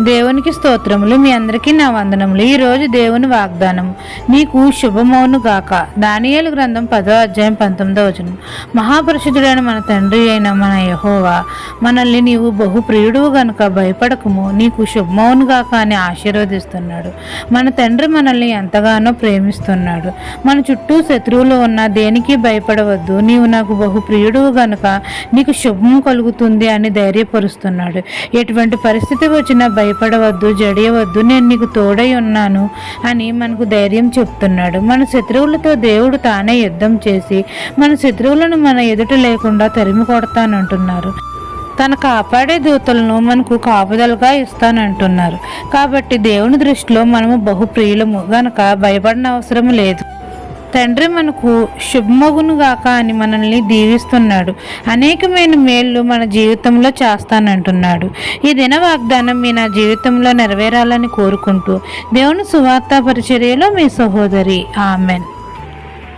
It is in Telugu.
దేవునికి స్తోత్రములు మీ అందరికీ నా వందనములు. ఈరోజు దేవుని వాగ్దానం నీకు శుభమౌను గాక. దానియేలు గ్రంథం పదో అధ్యాయం పంతొమ్మిదో వచనం. మహాపురుషుడైన మన తండ్రి అయిన మన యహోవా మనల్ని నీవు బహు ప్రియుడువు గనుక భయపడకము నీకు శుభమౌను గాక అని ఆశీర్వదిస్తున్నాడు. మన తండ్రి మనల్ని ఎంతగానో ప్రేమిస్తున్నాడు. మన చుట్టూ శత్రువులు ఉన్న దేనికి భయపడవద్దు. నీవు నాకు బహు ప్రియుడువు గనుక నీకు శుభం కలుగుతుంది అని ధైర్యపరుస్తున్నాడు. ఎటువంటి పరిస్థితి వచ్చినా భయపడవద్దు జడియవద్దు నేను నీకు తోడై ఉన్నాను అని మనకు ధైర్యం చెప్తున్నాడు. మన శత్రువులతో దేవుడు తానే యుద్ధం చేసి మన శత్రువులను మన ఎదుట లేకుండా తరిమి కొడతానంటున్నారు. తన కాపాడే దూతలను మనకు కాపుదలుగా ఇస్తానంటున్నారు. కాబట్టి దేవుని దృష్టిలో మనము బహు ప్రియులము గనక భయపడిన అవసరం లేదు. తండ్రి మనకు శుభమగునుగాక అని మనల్ని దీవిస్తున్నాడు. అనేకమైన మేళ్ళు మన జీవితంలో చేస్తానంటున్నాడు. ఈ దిన వాగ్దానం మీ నా జీవితంలో నెరవేరాలని కోరుకుంటూ దేవుని సువార్త పరిచర్యలో మీ సహోదరి. ఆమెన్.